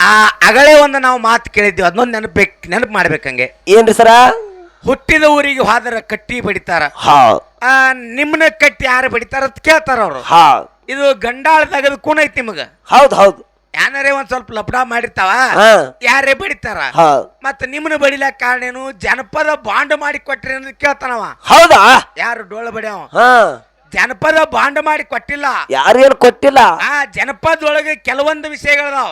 ಆ ಅಗಳೇ ಒಂದು ನಾವು ಮಾತು ಕೇಳಿದ್ವಿ ಅದನ್ನೊಂದು ನೆನಪೇಕ್ ನೆನಪು ಮಾಡ್ಬೇಕಂಗೆ ಏನ್ರಿ ಸರ? ಹುಟ್ಟಿದ ಊರಿಗೆ ಹೋದ್ರ ಕಟ್ಟಿ ಬಡಿತಾರ. ಹಾ. ಆ ನಿಮ್ಮನ್ನ ಕಟ್ಟಿ ಯಾರು ಬಡಿತಾರ ಅಂತ ಕೇಳ್ತಾರ ಅವರು. ಹಾ. ಇದು ಗಂಡಾಳ ತಗದ್ ಕೂಣ ಐತಿ ನಿಮಗ. ಹೌದ್ ಹೌದ್. ಯಾರೇ ಒಂದ್ ಸ್ವಲ್ಪ ಲಪಡ ಮಾಡಿರ್ತಾವ ಹಾ. ಯಾರೇ ಬಡಿತಾರ. ಹಾ. ಮತ್ತ ನಿಮ್ಮನ್ನ ಬಡಿಲ ಕಾರಣ ಏನು? ಜನಪದ ಬಾಂಡ್ ಮಾಡಿ ಕೊಟ್ರಿ ಅಂತ ಕೇಳ್ತಾನವ. ಹೌದಾ? ಯಾರು ಡೋಳ ಬಡಿಯವ? ಹಾ. ಜನಪದ ಬಾಂಡ್ ಮಾಡಿ ಕೊಟ್ಟಿಲ್ಲ. ಯಾರೇನು ಕೊಟ್ಟಿಲ್ಲ? ಆ ಜನಪದೊಳಗೆ ಕೆಲವೊಂದು ವಿಷಯಗಳದಾವ.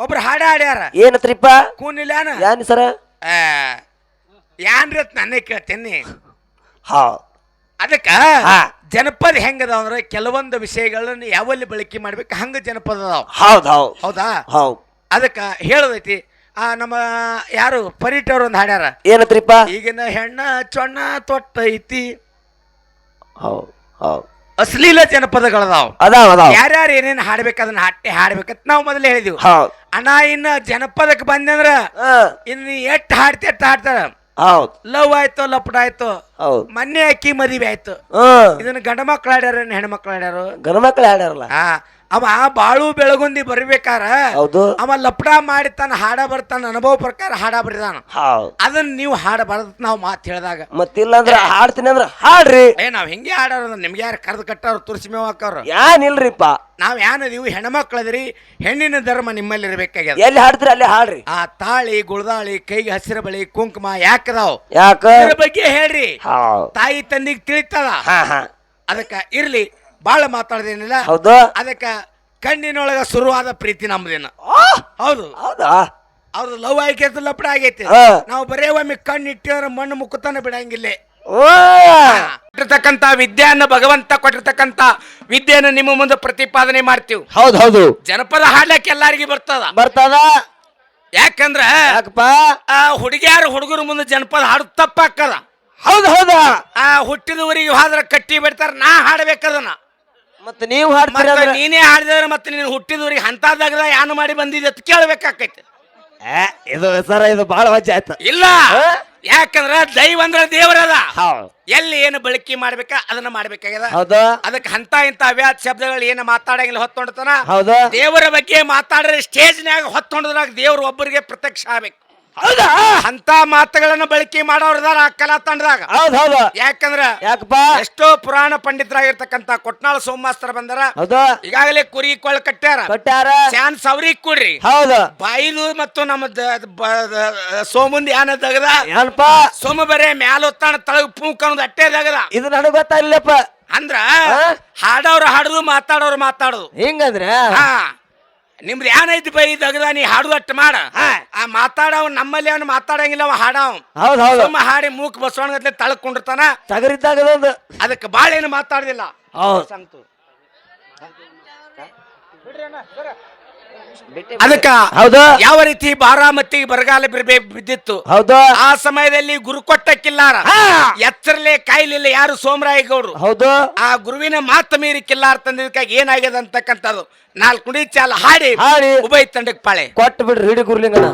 ಒಬ್ರು ಹಾಡ ಹಾಡ್ಯಾರ. ಏನತ್ರಿಪ್ಪ? ಕೂನಿಲ್ಯಾನ? ಸರ? ಆ, ಯಾನ್ರಿ ಅಂತ ನಾನೇ ಕೇಳ್ತೇನಿ ಅದಕ್ಕ ಹಾ. ಜನಪದ ಹೆಂಗದ ಅಂದ್ರೆ ಕೆಲವೊಂದು ವಿಷಯಗಳನ್ನ ಯಾವಲ್ಲಿ ಬಳಕೆ ಮಾಡ್ಬೇಕು ಹಂಗ ಜನಪದ ಅದಾವ ಹೌದ್ ಹೌದ್. ಹೌದಾ? ಹೌದ್ ಅದಕ್ಕ ಹೇಳದೈತಿ ಆ ನಮ್ಮ ಯಾರು ಪರಿಟವ್ರು ಒಂದು ಹಾಡ್ಯಾರ. ಏನತ್ರಿಪ್ಪ? ಈಗಿನ ಹೆಣ್ಣ ಚೊಣ್ಣ ತೊಟ್ಟೈತಿ. ಐತಿ ಹೌದ್ ಅಶ್ಲೀಲ ಜನಪದಗಳದಾವ. ಅದಾವ ಅದಾವ. ಯಾರ್ಯಾರು ಏನೇನು ಹಾಡ್ಬೇಕು ಅದನ್ನ ಹಾಟೆ ಹಾಡ್ಬೇಕಂತ ನಾವು ಮೊದಲೇ ಹೇಳಿದ್ವಿ. ಹೌದ್. ಅಣ್ಣ ಇನ್ನ ಜನಪದಕ್ಕೆ ಬಂದಂದ್ರ ಹಾ. ಇನ್ನು ಎಷ್ಟ್ ಹಾಡ್ತಿ ಎಟ್ ಹಾಡ್ತಾರ. ಹೌದ್. ಲವ್ ಆಯ್ತು ಲಪಡ ಆಯ್ತು. ಹೌದ್. ಮೊನ್ನೆ ಅಕ್ಕಿ ಮದುವೆ ಆಯ್ತು. ಇದನ್ನ ಗಂಡ ಮಕ್ಳು ಆಡ್ಯಾರ ಹೆಣ್ಮಕ್ಳು ಆಡ್ಯಾರು ಗಂಡ ಮಕ್ಳು ಆಡ್ಯಾರಲ್ಲ ಆ ಅವ ಬಾಳು ಬೆಳಗುಂದಿ ಬರ್ಬೇಕಾರ? ಹೌದು. ಅವ ಲಪಡ ಮಾಡಿ ತನ್ನ ಹಾಡ ಬರ್ತಾನ ಅನುಭವ ಪ್ರಕಾರ ಹಾಡ ಬರಿದಾನ. ಹೌದ್ ಅದನ್ನ ನೀವು ಹಾಡಬಾರ್ದು ನಾವು ಮಾತು ಹೇಳಿದಾಗ. ಮತ್ತಿಲ್ಲಂದ್ರ ಹಾಡ್ತೀನಿ ಅಂದ್ರೆ ಹಾಡ್ರಿ. ಏ ನಾವ್ ಹಿಂಗೆ ಹಾಡೋರು ನಿಮ್ಗೆ ಯಾರು ಕರೆದು ಕಟ್ಟವ್ರು? ತುರ್ಸಿ ಮೇವ್ ನಾವು ಏನಿಲ್ರಿಪ್ಪ ನಾವ್ ಯಾನದೀವಿ ಹೆಣ್ಮಕ್ಳದ್ರಿ ಹೆಣ್ಣಿನ ಧರ್ಮ ನಿಮ್ಮಲ್ಲಿ ಇರ್ಬೇಕಾಗ್ಯದ. ಎಲ್ಲಿ ಹಾಡ್ತೀರಿ ಅಲ್ಲಿ ಹಾಡ್ರಿ. ಆ ತಾಳಿ ಗುಳದಾಳಿ ಕೈಗೆ ಹಸಿರು ಬಳಿ ಕುಂಕುಮ ಯಾಕದಾವ್ ಯಾಕ? ಇದ್ರ ಬಗ್ಗೆ ಹೇಳ್ರಿ. ಹೌದ್ ತಾಯಿ ತಂದಿಗೆ ತಿಳಿತದ? ಹಾ ಹಾ. ಅದಕ್ಕ ಇರ್ಲಿ. ಬಾಳ ಮಾತಾಡ್ದೇನಿಲ್ಲ. ಹೌದು. ಅದಕ್ಕ ಕಣ್ಣಿನೊಳಗ ಶುರುವಾದ ಪ್ರೀತಿ ನಮ್ದೇನ. ಹೌದು. ಹೌದಾ? ಅವ್ರದ್ದು ಲವ್ ಆಯ್ಕೆ ಲಪಡ ಆಗೈತಿ. ನಾವು ಬರೇ ಒಮ್ಮೆ ಕಣ್ಣು ಇಟ್ಟಿದ್ರೆ ಮಣ್ಣು ಮುಕ್ಕುತ್ತಾನೆ ಬಿಡಂಗಿಲ್ಲ. ಕೊಟ್ಟಿರ್ತಕ್ಕಂತ ವಿದ್ಯೆಯನ್ನ ಭಗವಂತ ಕೊಟ್ಟಿರ್ತಕ್ಕಂತ ವಿದ್ಯೆಯನ್ನು ನಿಮ್ಮ ಮುಂದೆ ಪ್ರತಿಪಾದನೆ ಮಾಡ್ತೀವಿ. ಹೌದು ಹೌದು. ಜನಪದ ಹಾಡಕ್ಕೆ ಎಲ್ಲಾರಿಗೂ ಬರ್ತದ. ಬರ್ತದ? ಯಾಕಂದ್ರ ಯಾಕಪ್ಪ? ಆ ಹುಡುಗಿಯಾರು ಹುಡುಗರ ಮುಂದೆ ಜನಪದ ಹಾಡು ತಪ್ಪಾಕದ. ಹೌದು ಹೌದಾ? ಆ ಹುಟ್ಟಿದ ಊರಿಗೆ ಹೋದ್ರ ಕಟ್ಟಿ ಬಿಡ್ತಾರ ನಾ ಹಾಡ್ಬೇಕದನ್ನ. ಮತ್ತ ನೀವು ಹಾಡ್ತೀರಾ ಮತ್ತೆ ಅಂದ್ರೆ ನೀನೇ ಹಾಡಿದ್ರೆ ಮತ್ತೆ ನೀನು ಹುಟ್ಟಿದ ಊರಿಗೆ ಅಂತದಾಗ ಯಾನು ಮಾಡಿ ಬಂದಿದೆ ಅಂತ ಕೇಳ್ಬೇಕಾಕೈತಿ ಏ, ಇದು ಸರ ಇದು ಬಹಳ ವಜ್ಜೆ ಆಯ್ತು. ಇಲ್ಲ. ಯಾಕಂದ್ರೆ ಯಾಕಂದ್ರ ದೈವ ಅಂದ್ರ ದೇವರದ ಹೌದ್. ಎಲ್ಲಿ ಏನು ಬಳಕೆ ಮಾಡ್ಬೇಕ ಅದನ್ನ ಮಾಡ್ಬೇಕಾಗ್ಯದ. ಹೌದು. ಅದಕ್ಕೆ ಹಂತ ಇಂತ ಅವ್ಯಾದ ಶಬ್ದಗಳು ಏನು ಮಾತಾಡಂಗಿಲ್ಲ ಹೊತ್ತೊಂಡತನ. ಹೌದು. ದೇವರ ಬಗ್ಗೆ ಮಾತಾಡ್ರೆ ಸ್ಟೇಜ್ನ್ಯಾಗ ಹೊತ್ತೊಂಡದ್ರಾಗ ದೇವ್ರು ಒಬ್ಬರಿಗೆ ಪ್ರತ್ಯಕ್ಷ ಆಗ್ಬೇಕು. ಹೌದಾ? ಅಂತ ಮಾತುಗಳನ್ನ ಬಳಕೆ ಮಾಡೋರ್ದಾರ ಆ ಕಲಾ ತಂಡದಾಗ. ಹೌದ್ ಹೌದು. ಯಾಕಂದ್ರ ಯಾಕಪ್ಪ? ಎಷ್ಟೋ ಪುರಾಣ ಪಂಡಿತರಾಗಿರ್ತಕ್ಕಂತ ಕೊಟ್ನಾಳ ಸೋಮಾಸ್ತರ ಬಂದಾರ. ಹೌದು. ಈಗಾಗಲೇ ಕುರಿ ಕೊಳ ಕಟ್ಟ್ಯಾರ. ಕೊಟ್ಟಾರ ಚಾನ್ ಅವ್ರಿಗೆ ಕೊಡ್ರಿ. ಹೌದು. ಬಾಯಿದು ಮತ್ತು ನಮ್ಮ ದ- ಬ- ದ- ಸೋಮುಂದ ಯಾನ ತೆಗದ ಏನಪ್ಪ? ಸೋಮ ಬರೇ ಮ್ಯಾಲ ಒತ್ತಾಣ ತಳಗ ಪೂಕ್ ಅನ್ನೋದು ಅಟ್ಟೆ ತೆಗದ ಇದು ನನಗೆ ಗೊತ್ತಾಗ್ಲಿಲ್ಲಪ್ಪ. ಅಂದ್ರ? ಹಾಡೋರು ಹಾಡುದು ಮಾತಾಡೋರು ಮಾತಾಡುದು. ಹಿಂಗಂದ್ರೆ ಹಾ. ನಿಮ್ದು ಏನೈತಿ ಬೈ ತಗದ ನೀ ಹಾಡುದು ಅಟ್ಟು ಮಾಡ. ಹಾ. ಆ ಮಾತಾಡವ್ ನಮ್ಮಲ್ಲಿ ಅವ್ನು ಮಾತಾಡಂಗಿಲ್ಲ ಅವ ಹಾಡವ್ ಹೌದ್ ಹೌದು. ಸುಮ್ಮ ಹಾಡಿ ಮೂಕ್ ಬಸವಣ್ಣಗತ್ಲೆ ತಳಕೊಂಡಿರ್ತಾನ. ತಗರಿದ್ದಾಗ ಅದೊಂದು ಅದಕ್ಕೆ ಬಾಳ ಏನು ಮಾತಾಡುದಿಲ್ಲ. ಹೌದ್. ಸಂತು. ಅದಕ್ಕ ಹೌದು. ಯಾವ ರೀತಿ ಬಾರಾಮತಿ ಬರಗಾಲ ಬಿದ್ದಿತ್ತು? ಹೌದು. ಆ ಸಮಯದಲ್ಲಿ ಗುರು ಕೊಟ್ಟ ಕಿಲ್ಲಾರ. ಹಾ. ಎಚ್ಚರಲೆ ಕಾಯಿಲಿಲ್ಲ ಯಾರು ಸೋಮರಾಯ ಗೌಡ್ರು ಹೌದು. ಆ ಗುರುವಿನ ಮಾತು ಮೀರಿ ಕಿಲ್ಲಾರ ತಂದಿದ್ದಕ್ಕಾಗಿ ಏನಾಗ್ಯದ ಅಂತಕ್ಕಂಥದ್ದು. ನಾಲ್ಕು ನುಡಿ ಚಾಲ ಹಾಡಿ. ಹಾಡಿ. ಉಭಯ ತಂಡಕ್ಕೆ ಪಾಳೆ. ಕೊಟ್ಟು ಬಿಡ್ರಿ ಹಿಡಿ ಗುರ್ಲಿಂಗನ.